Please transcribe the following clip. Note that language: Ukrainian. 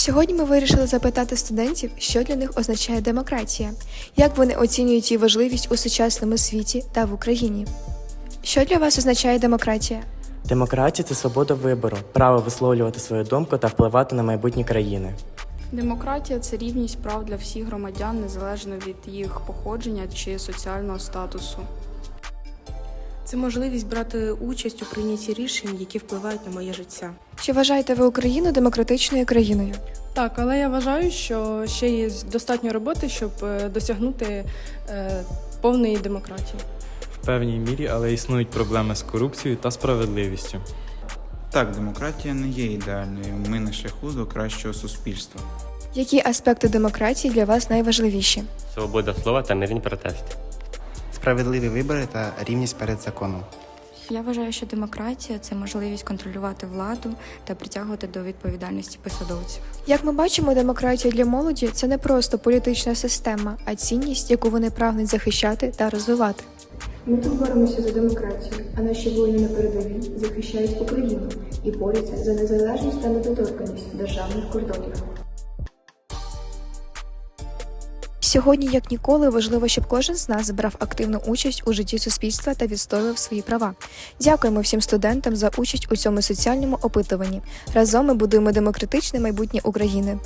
Сьогодні ми вирішили запитати студентів, що для них означає демократія, як вони оцінюють її важливість у сучасному світі та в Україні. Що для вас означає демократія? Демократія це свобода вибору, право висловлювати свою думку та впливати на майбутнє країни. Демократія це рівність прав для всіх громадян незалежно від їх походження чи соціального статусу. Це можливість брати участь у прийнятті рішень, які впливають на моє життя. Чи вважаєте ви Україну демократичною країною? Так, але я вважаю, що ще є достатньо роботи, щоб е, досягнути е, повної демократії. В певній мірі, але існують проблеми з корупцією та справедливістю. Так, демократія не є ідеальною. Ми на шляху до кращого суспільства. Які аспекти демократії для вас найважливіші? свобода слова та мирні протести. Справедливі вибори та рівність перед законом. Я вважаю, що демократія це можливість контролювати владу та притягувати до відповідальності посадовців. Як ми бачимо, демократія для молоді це не просто політична система, а цінність, яку вони прагнуть захищати та розвивати. Ми тут боремося за демократію, а наші воїни на передовій захищають Україну і борються за незалежність та недоторканність державних кордонів. Сьогодні, як ніколи, важливо, щоб кожен з нас брав активну участь у житті суспільства та відстоював свої права. Дякуємо всім студентам за участь у цьому соціальному опитуванні. Разом ми будуємо демократичне майбутнє України.